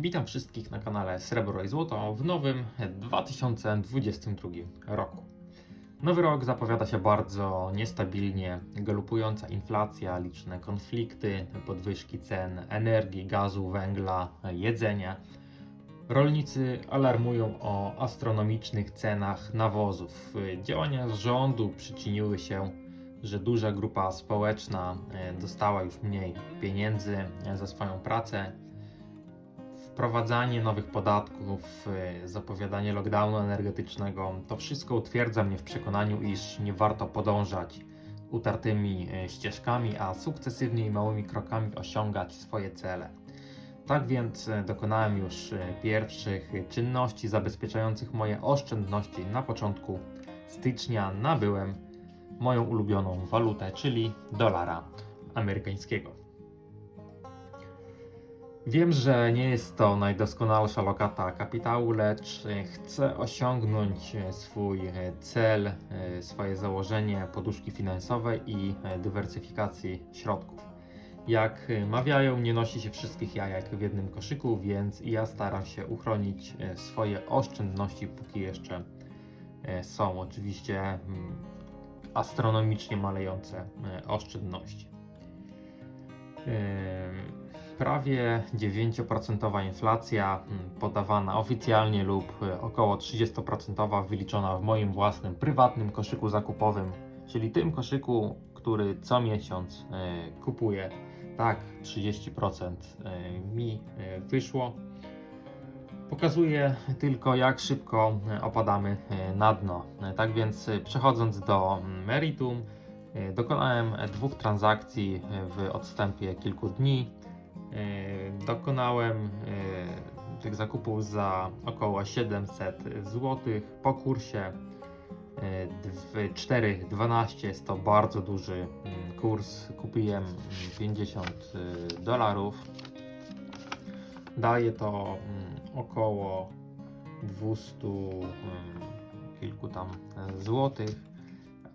Witam wszystkich na kanale Srebro i Złoto w nowym 2022 roku. Nowy rok zapowiada się bardzo niestabilnie, galopująca inflacja, liczne konflikty, podwyżki cen energii, gazu, węgla, jedzenia. Rolnicy alarmują o astronomicznych cenach nawozów. Działania rządu przyczyniły się, że duża grupa społeczna e, dostała już mniej pieniędzy e, za swoją pracę wprowadzanie nowych podatków, y, zapowiadanie lockdownu energetycznego, to wszystko utwierdza mnie w przekonaniu, iż nie warto podążać utartymi y, ścieżkami, a sukcesywnie i małymi krokami osiągać swoje cele. Tak więc y, dokonałem już pierwszych czynności zabezpieczających moje oszczędności na początku stycznia. Nabyłem moją ulubioną walutę, czyli dolara amerykańskiego. Wiem, że nie jest to najdoskonalsza lokata kapitału, lecz chcę osiągnąć swój cel, swoje założenie poduszki finansowej i dywersyfikacji środków. Jak mawiają, nie nosi się wszystkich jajek w jednym koszyku, więc ja staram się uchronić swoje oszczędności, póki jeszcze są oczywiście mm, astronomicznie malejące oszczędności. Prawie 9% inflacja mm, podawana oficjalnie lub y, około 30% wyliczona w moim własnym prywatnym koszyku zakupowym, czyli tym koszyku, który co miesiąc y, kupuję. Tak, 30% y, mi wyszło. Pokazuje tylko, jak szybko opadamy na dno. Tak więc, przechodząc do mm, meritum, dokonałem dwóch transakcji w odstępie kilku dni. E, dokonałem e, tych zakupów za około 700 zł po kursie e, w 4,12 jest to bardzo duży mm, kurs. Kupiłem 50 dolarów. Daje to mm, około 200 kilku tam złotych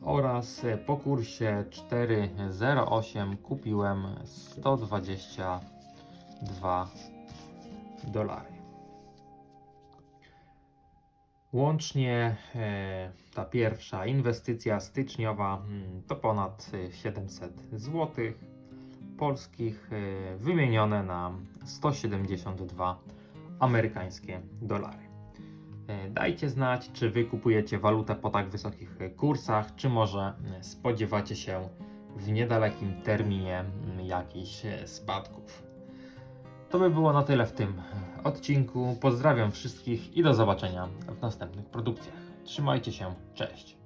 oraz po kursie 4,08 kupiłem 120 2 dolary. Łącznie e, ta pierwsza inwestycja styczniowa mm, to ponad 700 zł polskich e, wymienione na 172 amerykańskie dolary. E, dajcie znać, czy wy kupujecie walutę po tak wysokich kursach, czy może spodziewacie się w niedalekim terminie jakichś spadków. To by było na tyle w tym odcinku. Pozdrawiam wszystkich i do zobaczenia w następnych produkcjach. Trzymajcie się, cześć.